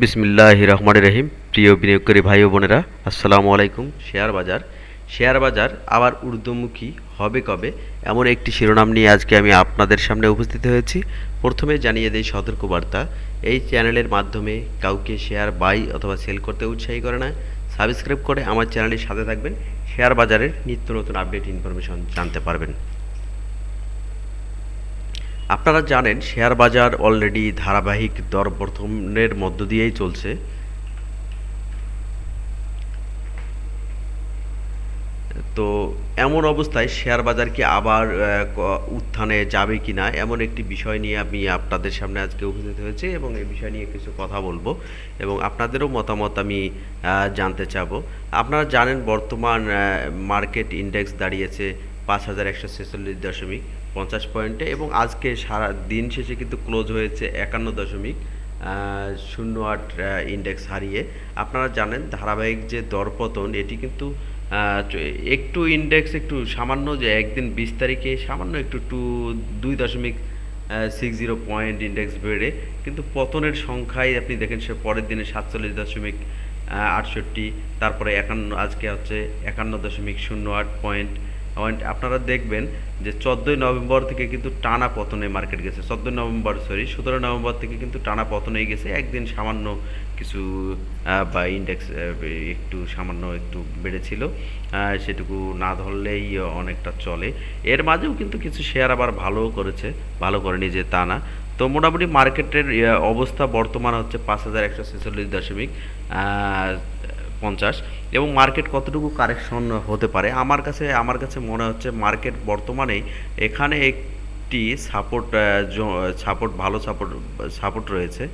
বিসমিল্লাহ রহমান রহিম। প্রিয় বিনিয়োগকারী ভাই ও বোনেরা, আসসালামু আলাইকুম। শেয়ার বাজার। শেয়ার বাজার আবার ঊর্ধ্বমুখী হবে কবে? এমন একটি শিরোনাম নিয়ে আজকে আমি আপনাদের সামনে উপস্থিত হয়েছি। প্রথমে জানিয়ে দেই সতর্কবার্তা। এই চ্যানেলের মাধ্যমে কাউকে শেয়ার বাই অথবা সেল করতে উৎসাহী করে না। সাবস্ক্রাইব করে আমার চ্যানেলের সাথে থাকবেন। শেয়ার বাজারের নিত্য নতুন আপডেট, ইনফরমেশন জানতে পারবেন। আপনারা জানেন, শেয়ার বাজার অলরেডি ধারাবাহিক দরবর্ধনের মধ্য দিয়েই চলছে। তো এমন অবস্থায় শেয়ার বাজার কি আবার উত্থানে যাবে কি না এমন একটি বিষয় নিয়ে আমি আপনাদের সামনে আজকে উপস্থিত হয়েছি এবং এই বিষয় নিয়ে কিছু কথা বলব এবং আপনাদেরও মতামত আমি জানতে চাবো। আপনারা জানেন, বর্তমান মার্কেট ইন্ডেক্স দাঁড়িয়েছে পাঁচ হাজার একশো ছেচল্লিশ দশমিক। পঞ্চাশ পয়েন্টে এবং আজকে সারা দিন শেষে কিন্তু ক্লোজ হয়েছে একান্ন দশমিক শূন্য আট ইন্ডেক্স হারিয়ে। আপনারা জানেন ধারাবাহিক যে দরপতন, এটি কিন্তু একটু ইন্ডেক্স একটু সামান্য যে একদিন বিশ তারিখে সামান্য একটু টু, দুই দশমিক সিক্স জিরো পয়েন্ট ইন্ডেক্স বেড়ে। কিন্তু পতনের সংখ্যায় আপনি দেখেন সে পরের দিনে সাতচল্লিশ দশমিক আটষট্টি, তারপরে একান্ন, আজকে হচ্ছে একান্ন দশমিক শূন্য আট পয়েন্ট আপনারা দেখবেন যে চোদ্দোই নভেম্বর থেকে কিন্তু টানা পতনে মার্কেট গেছে। চোদ্দোই নভেম্বর সরি সতেরো নভেম্বর থেকে কিন্তু টানা পতনে গেছে। একদিন সামান্য কিছু বা ইন্ডেক্স একটু সামান্য একটু বেড়েছিল। সেটুকু না ধরলেই অনেকটা চলে। এর মাঝেও কিন্তু কিছু শেয়ার আবার ভালোও করেছে, ভালো করেনি যে তা না। তো মোটামুটি মার্কেটের অবস্থা বর্তমান হচ্ছে পাঁচ হাজার একশো ছেচল্লিশ দশমিক। পঞ্চাশ এবং মার্কেট কতটুকু কারেকশন হতে পারে? আমার কাছে আমার কাছে মনে হচ্ছে মার্কেট বর্তমানে এখানে একটি সাপোর্ট সাপোর্ট ভালো সাপোর্ট সাপোর্ট রয়েছে।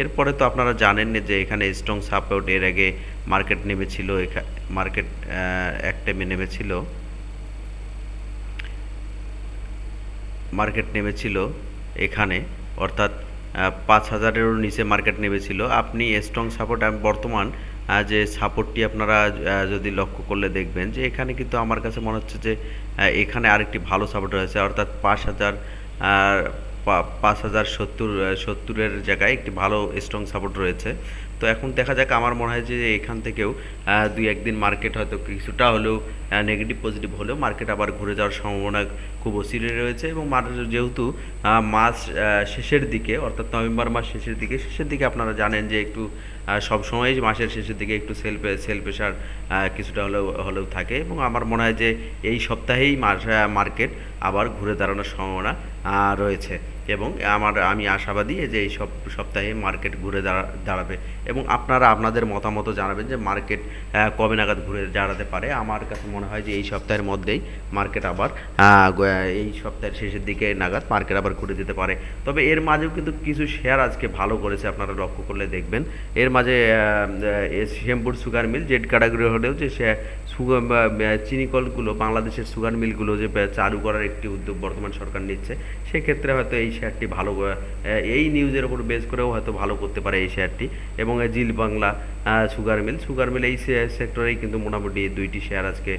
এরপরে তো আপনারা জানেন যে এখানে স্ট্রং সাপোর্ট এর আগে মার্কেট নেমেছিল এখানে মার্কেট এক টাইমে নেমেছিল। মার্কেট নেমেছিল এখানে, অর্থাৎ পাঁচ হাজারেরও নিচে মার্কেট নেমেছিল। আপনি স্ট্রং সাপোর্ট বর্তমান যে সাপোর্টটি আপনারা যদি লক্ষ্য করলে দেখবেন যে এখানে কিন্তু আমার কাছে মনে হচ্ছে যে এখানে আরেকটি ভালো সাপোর্ট রয়েছে। অর্থাৎ পাঁচ হাজার পাঁচ হাজার সত্তর সত্তরের জায়গায় একটি ভালো স্ট্রং সাপোর্ট রয়েছে। তো এখন দেখা যাক, আমার মনে হয় যে এখান থেকেও দুই একদিন মার্কেট হয়তো কিছুটা হলেও নেগেটিভ পজিটিভ হলেও মার্কেট আবার ঘুরে যাওয়ার সম্ভাবনা খুব অসিরে রয়েছে এবং যেহেতু মাস শেষের দিকে, অর্থাৎ নভেম্বর মাস শেষের দিকে শেষের দিকে আপনারা জানেন যে একটু সব সময় মাসের শেষের দিকে একটু সেল সেল প্রেশার কিছুটা হলেও হলেও থাকে এবং আমার মনে হয় যে এই সপ্তাহেই মার্কেট আবার ঘুরে দাঁড়ানোর সম্ভাবনা রয়েছে। এবং আমার, আমি আশাবাদী যে এই সব, সপ্তাহে মার্কেট ঘুরে দাঁড়া- দাঁড়াবে। এবং আপনারা আপনাদের মতামত জানাবেন যে মার্কেট কবে নাগাদ ঘুরে দাঁড়াতে পারে। আমার কাছে মনে হয় যে এই সপ্তাহের মধ্যেই মার্কেট আবার এই সপ্তাহের শেষের দিকে নাগাদ মার্কেট আবার ঘুরে যেতে পারে। তবে এর মাঝেও কিন্তু কিছু শেয়ার আজকে ভালো করেছে, আপনারা লক্ষ্য করলে দেখবেন। এর মাঝে Shyampur sugar mill, Z category হলেও যে সুগার চিনি কলগুলো বাংলাদেশের সুগার মিলগুলো যে চালু করার একটি উদ্যোগ বর্তমান সরকার নিচ্ছে সেক্ষেত্রে হয়তো এই শেয়ারটি ভালো এই নিউজের উপর বেস করেও হয়তো ভালো করতে পারে এই শেয়ারটি। এবং Zeal Bangla sugar mill sugar mill এই সেক্টরেই কিন্তু মোটামুটি দুইটি শেয়ার আজকে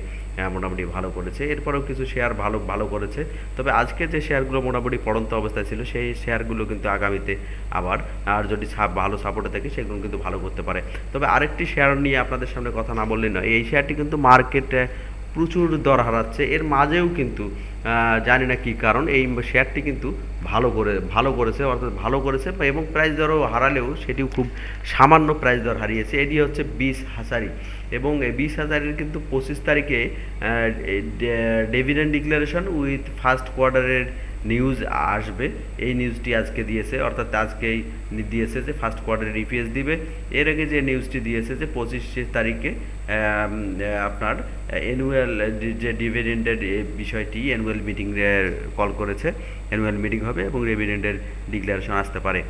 মোটামুটি ভালো করেছে। এরপরেও কিছু শেয়ার ভালো ভালো করেছে। তবে আজকে যে শেয়ারগুলো মোটামুটি পড়ন্ত অবস্থায় ছিল, সেই শেয়ারগুলো কিন্তু আগামীতে আবার, আর যদি ভালো সাপোর্টে থাকে, সেগুলো কিন্তু ভালো করতে পারে। তবে আরেকটি শেয়ার নিয়ে আপনাদের সামনে কথা না বললেই নয়। এই শেয়ারটি কিন্তু মার্কেটে প্রচুর দর হারাচ্ছে। এর মাঝেও কিন্তু জানি না কি কারণ, এই শেয়ারটি কিন্তু ভালো করে, ভালো করেছে, অর্থাৎ ভালো করেছে, এবং প্রাইস দরও হারালেও সেটিও খুব সামান্য প্রাইস দর হারিয়েছে। এটি হচ্ছে বিশ হাজারি, এবং এই বিশ হাজারের কিন্তু পঁচিশ তারিখে ডেভিডেন্ড ডিক্লারেশন উইথ ফার্স্ট কোয়ার্টারের নিউজ আসবে। এই নিউজটি আজকে দিয়েছে, অর্থাৎ আজকেই দিয়েছে যে ফার্স্ট কোয়ার্টারের ইপিএস দিবে। এর আগে যে নিউজটি দিয়েছে যে পঁচিশ তারিখে আপনার অ্যানুয়াল যে ডিভিডেন্ডের বিষয়টি অ্যানুয়াল মিটিং কল করেছে। অ্যানুয়াল মিটিং হবে এবং ডিভিডেন্ডের ডিক্লারেশন আসতে পারে।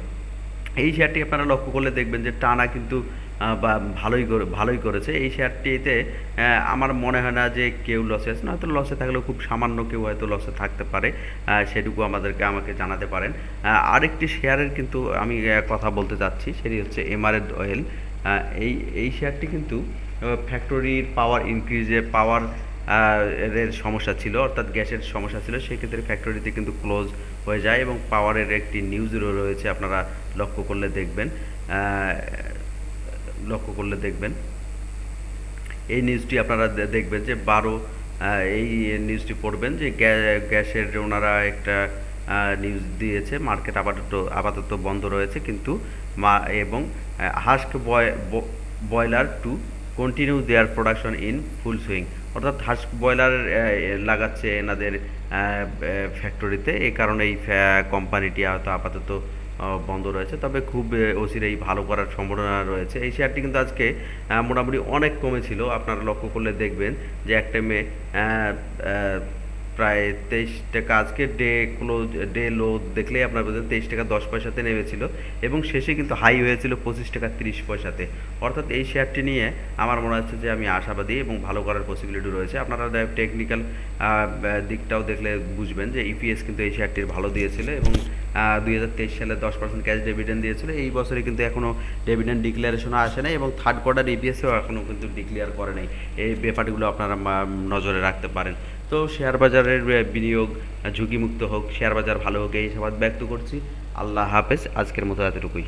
এই শেয়ারটি আপনারা লক্ষ্য করলে দেখবেন যে টানা কিন্তু বা ভালোই করে- ভালোই করেছে। এই শেয়ারটিতে আমার মনে হয় না যে কেউ লসে আছে। না, হয়তো লসে থাকলেও খুব সামান্য কেউ হয়তো লসে থাকতে পারে। সেটুকু আমাদেরকে, আমাকে জানাতে পারেন। আরেকটি শেয়ারের কিন্তু আমি কথা বলতে চাচ্ছি সেটি হচ্ছে এমআরএড অয়েল এই এই শেয়ারটি কিন্তু ফ্যাক্টরির পাওয়ার ইনক্রিজে পাওয়ার এর সমস্যা ছিল, অর্থাৎ গ্যাসের সমস্যা ছিল, সেক্ষেত্রে ফ্যাক্টরিতে কিন্তু ক্লোজ হয়ে যায় এবং পাওয়ারের একটি নিউজও রয়েছে, আপনারা লক্ষ্য করলে দেখবেন। লক্ষ্য করলে দেখবেন। এই নিউজটি আপনারা দেখবেন যে বারো এই নিউজটি পড়বেন যে গ্যা- গ্যাসের ওনারা একটা নিউজ দিয়েছে মার্কেট আপাতত আপাতত বন্ধ রয়েছে, কিন্তু মা, এবং husk boy boiler to continue their production in full swing অর্থাৎ হাঁস ব্রয়লার লাগাচ্ছে এনাদের ফ্যাক্টরিতে এ কারণে এই কোম্পানিটি হয়তো আপাতত বন্ধ রয়েছে। তবে খুব অচিরেই ভালো করার সম্ভাবনা রয়েছে। এই শেয়ারটি কিন্তু আজকে মোটামুটি অনেক কমেছিল। আপনারা লক্ষ্য করলে দেখবেন যে একটা টাইমে প্রায় তেইশ টাকা, আজকে ডে ক্লোজ ডে লো দেখলেই আপনার বোঝেন তেইশ টাকা দশ পয়সাতে নেমেছিল এবং শেষে কিন্তু হাই হয়েছিল পঁচিশ টাকা তিরিশ পয়সাতে। অর্থাৎ এই শেয়ারটি নিয়ে আমার মনে হচ্ছে যে আমি আশাবাদী এবং ভালো করার পসিবিলিটি রয়েছে। আপনারা টেকনিক্যাল দিকটাও দেখলে বুঝবেন যে ইপিএস কিন্তু এই শেয়ারটির ভালো দিয়েছিল এবং দুই হাজার তেইশ সালে দশ পার্সেন্ট ক্যাশ ডিভিডেন্ড দিয়েছিল। এই বছরে কিন্তু এখনও ডিভিডেন্ড ডিক্লারেশনও আসে নাই এবং থার্ড কোয়ার্টার ইপিএসও এখনও কিন্তু ডিক্লেয়ার করে নাই। এই ব্যাপারগুলো আপনারা নজরে রাখতে পারেন। তো শেয়ার বাজারের বিনিয়োগ ঝুঁকিমুক্ত হোক শেয়ার বাজার ভালো হোক, এই সবাদ ব্যক্ত করছি। আল্লাহ হাফেজ, আজকের মতো এতটুকুই।